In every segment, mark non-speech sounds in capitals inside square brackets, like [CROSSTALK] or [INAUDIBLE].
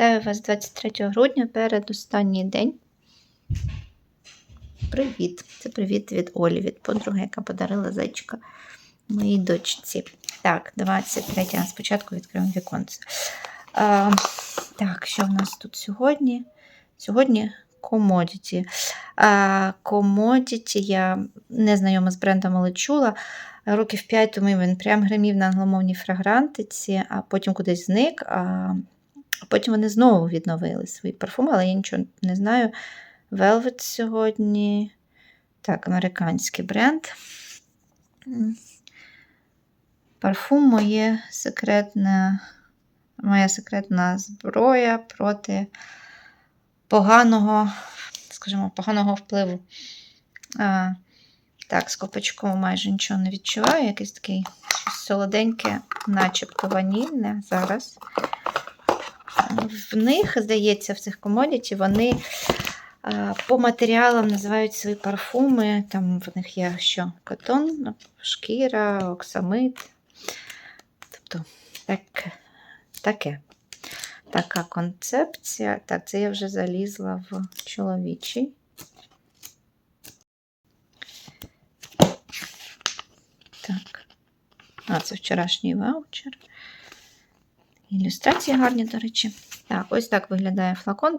Вітаю вас 23 грудня, передостанній день. Привіт! Це привіт від Олі, від подруги, яка подарила зайчика моїй дочці. Так, 23 спочатку відкриємо віконце. А, так, що в нас тут сьогодні? Сьогодні комодіті. Комодіті я не знайома з брендом, але чула. Років 5 тому він прям гримів на англомовній фрагрантиці, а потім кудись зник. А а потім вони знову відновили свої парфуми, але я нічого не знаю. Velvet сьогодні. Так, американський бренд. Парфум моє секретне, моя секретна зброя проти поганого, скажімо, поганого впливу. А, Так, з копачком майже нічого не відчуваю. Якесь таке солоденьке, начебто ванільне зараз. В них, здається, в цих комодіті вони по матеріалам називають свої парфуми. Там в них є що? Котон, шкіра, оксамит. Тобто так, таке. Така концепція. Так, це я вже залізла в чоловічий. Так. А, це вчорашній ваучер. Ілюстрації гарні, до речі. Так, ось так виглядає флакон.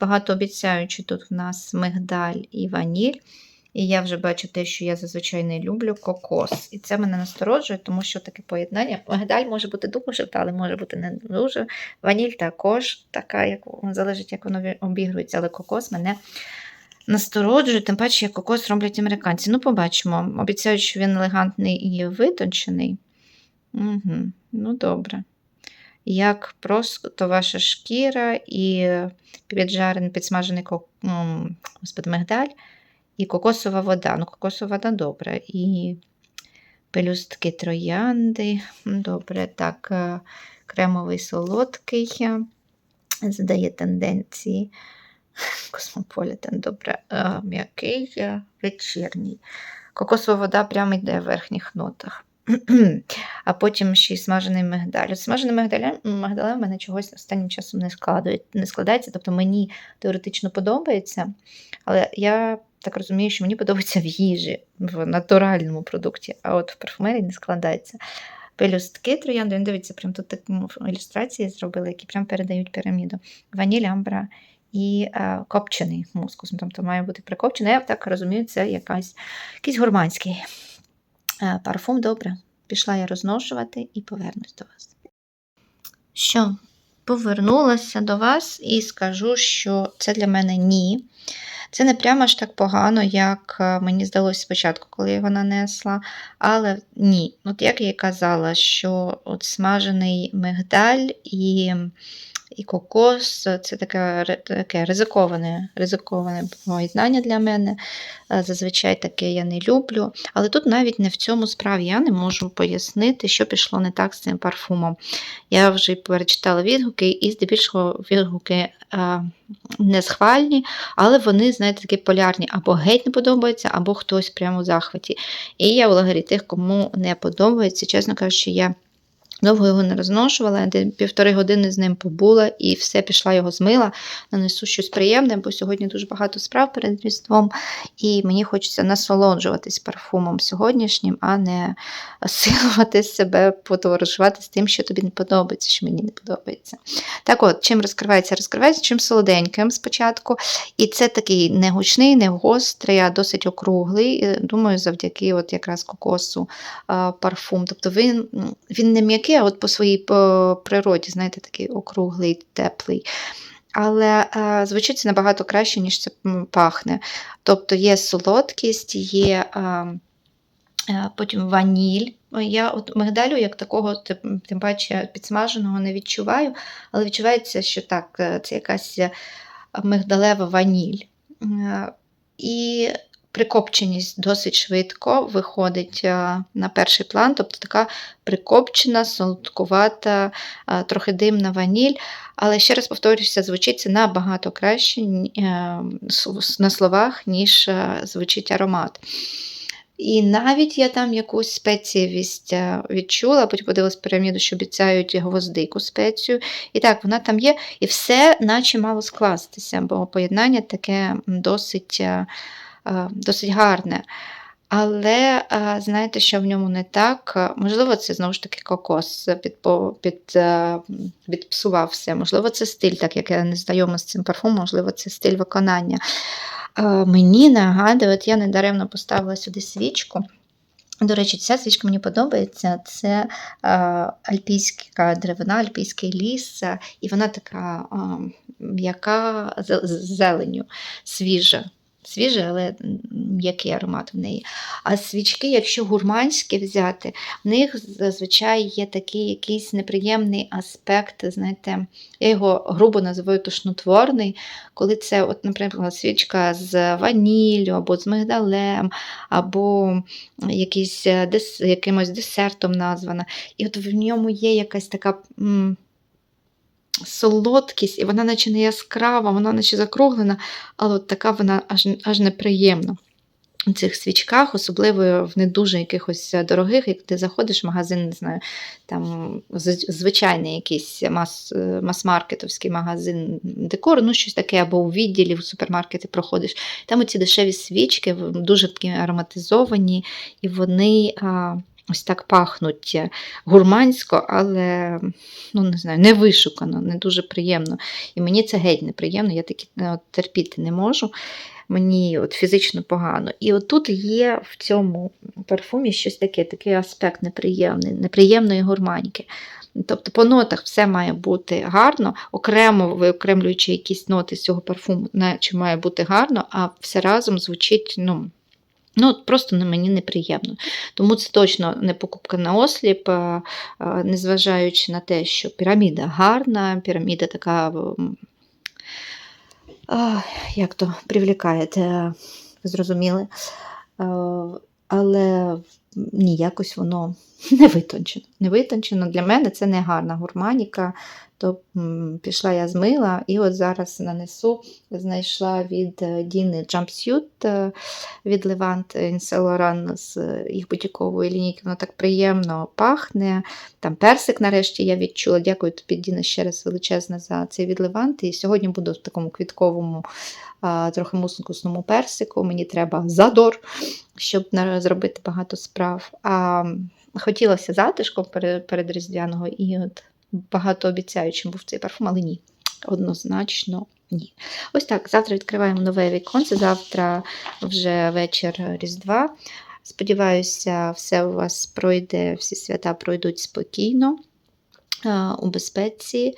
Багато обіцяючи, тут в нас мигдаль і ваніль. І я вже бачу те, що я зазвичай не люблю кокос. І це мене насторожує, тому що таке поєднання. Мигдаль може бути дуже але може бути не дуже. Ваніль також така, як залежить, як воно обігрується, але кокос мене настороджує, тим паче, як кокос роблять американці. Ну, побачимо. Обіцяють, що він елегантний і витончений. Угу, Ну, добре як просто ваша шкіра і піджарений, підсмажений ну, господи, мигдаль і кокосова вода. Ну, кокосова вода добре. І пелюстки троянди. Добре, так, е, кремовий солодкий, е, задає тенденції. Космополітен, добре, е, м'який, вечірній. Кокосова вода прямо йде в верхніх нотах а потім ще й смажений мигдаль. От Смажений мигдалем, мигдалем в мене чогось останнім часом не, не складається. Тобто мені теоретично подобається, але я так розумію, що мені подобається в їжі, в натуральному продукті, а от в парфумерії не складається. Пелюстки троянди, він дивиться, прям тут такі ілюстрації зробили, які прям передають піраміду. Ваніль, амбра і а, копчений мускус. Тобто має бути прикопчений. Я так розумію, це якась, якийсь гурманський. Е, парфум добре. Пішла я розношувати і повернусь до вас. Що, повернулася до вас і скажу, що це для мене ні. Це не прямо ж так погано, як е, мені здалося спочатку, коли я його нанесла. Але ні. От як я і казала, що от смажений мигдаль і і кокос це таке таке ризиковане ризиковане поєднання для мене. Е, зазвичай таке я не люблю. Але тут навіть не в цьому справі я не можу пояснити, що пішло не так з цим парфумом. Я вже перечитала відгуки, і здебільшого відгуки е, не схвальні, але вони, знаєте, такі полярні, або геть не подобаються, або хтось прямо у захваті. І я в лагері тих, кому не подобається, чесно кажучи, я. Довго його не розношувала, я півтори години з ним побула і все пішла його змила. Нанесу щось приємне, бо сьогодні дуже багато справ перед Різдвом, і мені хочеться насолоджуватись парфумом сьогоднішнім, а не силувати себе, подорожувати з тим, що тобі не подобається, що мені не подобається. Так от, чим розкривається, розкривається, чим солоденьким спочатку. І це такий не гучний, не гострий, а досить округлий. Думаю, завдяки от якраз кокосу парфум. Тобто він, він не м'який а от по своїй по природі, знаєте, такий округлий, теплий. Але е, звучить це набагато краще, ніж це пахне. Тобто є солодкість, є е, е, потім ваніль. Я от мигдалю, як такого, тим паче, підсмаженого не відчуваю, але відчувається, що так, це якась мигдалева ваніль. І прикопченість досить швидко виходить на перший план, тобто така прикопчена, солодкувата, трохи димна ваніль. Але ще раз повторюся, звучить це набагато краще е, на словах, ніж звучить аромат. І навіть я там якусь спецієвість е, відчула, потім подивилась піраміду, що обіцяють гвоздику спецію. І так, вона там є, і все наче мало скластися, бо поєднання таке досить, е, е, досить гарне. Але е, знаєте, що в ньому не так? Е, Можливо, це знову ж таки кокос підпо- під, е, все. Можливо, це стиль, так як я не знайома з цим парфумом, можливо, це стиль виконання. Е, Мені нагадує, от я недаремно поставила сюди свічку. До речі, ця свічка мені подобається. Це е, альпійська деревина, альпійський ліс, е, і вона така е, м'яка зеленю, свіжа. Свіжа, але м'який аромат в неї. А свічки, якщо гурманські взяти, в них зазвичай є такий якийсь неприємний аспект, знаєте, я його грубо називаю тошнотворний, коли це, от, наприклад, свічка з ваніллю, або з мигдалем, або якийсь якимось десертом названа. І от в ньому є якась така. Солодкість, і вона наче не яскрава, вона наче закруглена, але от така вона аж, аж неприємна. У цих свічках, особливо в не дуже якихось дорогих, як ти заходиш в магазин, не знаю, там звичайний якийсь е, мас-маркетовський магазин декору, ну щось таке, або у відділі в супермаркеті проходиш. Там оці дешеві свічки, дуже такі ароматизовані, і вони а, ось так пахнуть е, гурмансько, але ну, не знаю, не вишукано, не дуже приємно. І мені це геть неприємно, я такі е, от, терпіти не можу. Мені от фізично погано. І от тут є в цьому парфумі щось таке, такий аспект неприємний, неприємної гурманьки. Тобто по нотах все має бути гарно, окремо виокремлюючи якісь ноти з цього парфуму, наче має бути гарно, а все разом звучить, ну. Ну, от просто на мені неприємно. Тому це точно не покупка на осліп, незважаючи на те, що піраміда гарна, піраміда така, як то привлікає, зрозуміли. Але ні, якось воно [LAUGHS] не витончено. Не витончено. Для мене це не гарна гурманіка. То пішла я змила, і от зараз нанесу, знайшла від е, Діни Jumpsuit е, від Levant Saint з е, їх бутікової лінійки. Воно так приємно пахне. Там персик нарешті я відчула. Дякую тобі, Діна, ще раз величезне за цей від Levant. І сьогодні буду в такому квітковому, трохи мускусному персику. Мені треба задор, щоб зробити багато справ. А хотілося затишком перед, Різдвяного і от багато обіцяючим був цей парфум, але ні. Однозначно ні. Ось так, завтра відкриваємо нове віконце, завтра вже вечір Різдва. Сподіваюся, все у вас пройде, всі свята пройдуть спокійно, у безпеці.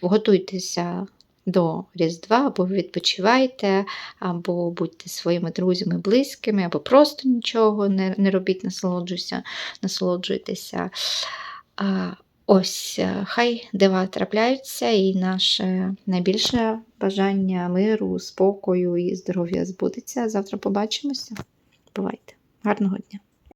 Готуйтеся до Різдва, або відпочивайте, або будьте своїми друзями, близькими, або просто нічого не, не робіть, насолоджуйся, насолоджуйтеся. Ось, е, хай дива трапляються, і наше найбільше бажання миру, спокою і здоров'я збудеться. Завтра побачимося. Бувайте. Гарного дня!